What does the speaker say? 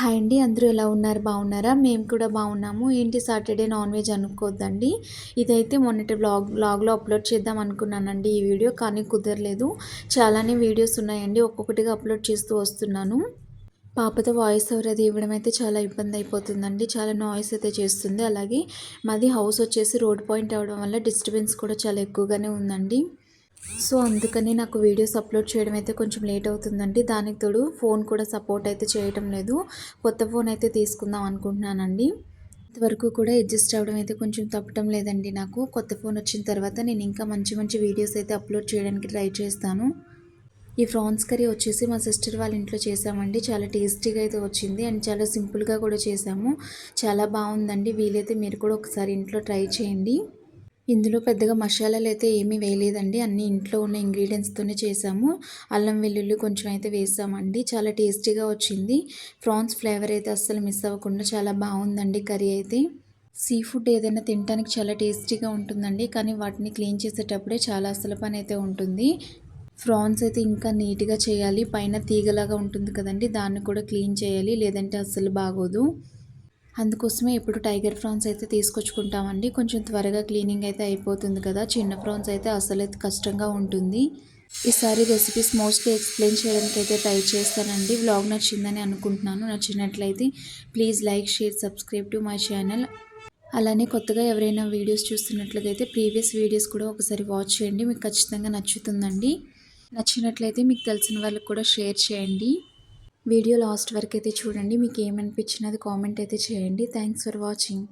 Hi అండి అందరూ ఎలా ఉన్నారు? బాగున్నారా? మేము కూడా బాగున్నాము. ఏంటి సాటర్డే నాన్ వెజ్ అనుకోద్దండి. ఇదైతే మొన్నటి బ్లాగ్ బ్లాగ్లో అప్లోడ్ చేద్దాం అనుకున్నానండి ఈ వీడియో కానీ కుదరలేదు. చాలానే వీడియోస్ ఉన్నాయండి ఒక్కొక్కటిగా అప్లోడ్ చేస్తూ వస్తున్నాను. పాపతో వాయిస్ ఓవర్ అది ఇవ్వడం అయితే చాలా ఇబ్బంది అయిపోతుందండి. చాలా నాయిస్ అయితే చేస్తుంది. అలాగే మాది హౌస్ వచ్చేసి రోడ్ పాయింట్ అవ్వడం వల్ల డిస్టర్బెన్స్ కూడా చాలా ఎక్కువగానే ఉందండి. సో అందుకని నాకు వీడియోస్ అప్లోడ్ చేయడం అయితే కొంచెం లేట్ అవుతుందండి. దానికి తోడు ఫోన్ కూడా సపోర్ట్ అయితే చేయటం లేదు. కొత్త ఫోన్ అయితే తీసుకుందాం అనుకుంటున్నానండి. ఇంతవరకు కూడా అడ్జస్ట్ అవ్వడం అయితే కొంచెం తప్పటం లేదండి నాకు. కొత్త ఫోన్ వచ్చిన తర్వాత నేను ఇంకా మంచి మంచి వీడియోస్ అయితే అప్లోడ్ చేయడానికి ట్రై చేస్తాను. ఈ ఫ్రాన్స్ కర్రీ వచ్చేసి మా సిస్టర్ వాళ్ళ ఇంట్లో చేసామండి. చాలా టేస్టీగా అయితే వచ్చింది అండ్ చాలా సింపుల్గా కూడా చేసాము. చాలా బాగుందండి. వీలైతే మీరు కూడా ఒకసారి ఇంట్లో ట్రై చేయండి. ఇందులో పెద్దగా మసాలాలు అయితే ఏమీ వేయలేదండి. అన్ని ఇంట్లో ఉన్న ఇంగ్రీడియంట్స్తోనే చేసాము. అల్లం వెల్లుల్లి కొంచెం అయితే వేసామండి. చాలా టేస్టీగా వచ్చింది. ప్రాన్స్ ఫ్లేవర్ అయితే అస్సలు మిస్ అవ్వకుండా చాలా బాగుందండి కర్రీ అయితే. సీ ఫుడ్ ఏదైనా తినడానికి చాలా టేస్టీగా ఉంటుందండి. కానీ వాటిని క్లీన్ చేసేటప్పుడే చాలా అసలు పని అయితే ఉంటుంది. ఫ్రాన్స్ అయితే ఇంకా నీట్గా చేయాలి. పైన తీగలాగా ఉంటుంది కదండి. దాన్ని కూడా క్లీన్ చేయాలి. లేదంటే అస్సలు బాగోదు. అందుకోసమే ఇప్పుడు టైగర్ ఫ్రాన్స్ అయితే తీసుకొచ్చుకుంటామండి. కొంచెం త్వరగా క్లీనింగ్ అయితే అయిపోతుంది కదా. చిన్న ఫ్రాన్స్ అయితే అసలు అయితే కష్టంగా ఉంటుంది. ఈసారి రెసిపీస్ మోస్ట్లీ ఎక్స్ప్లెయిన్ చేయడానికి అయితే ట్రై చేస్తానండి. వ్లాగ్ నచ్చిందని అనుకుంటున్నాను. నచ్చినట్లయితే please like share subscribe to my channel. అలానే కొత్తగా ఎవరైనా వీడియోస్ చూస్తున్నట్లయితే ప్రీవియస్ వీడియోస్ కూడా ఒకసారి వాచ్ చేయండి. మీకు ఖచ్చితంగా నచ్చుతుందండి. నచ్చినట్లయితే మీకు తెలిసిన వాళ్ళకి కూడా షేర్ చేయండి. వీడియో లాస్ట్ వరకు అయితే చూడండి. మీకు ఏమనిపించినది కామెంట్ అయితే చేయండి. Thanks for watching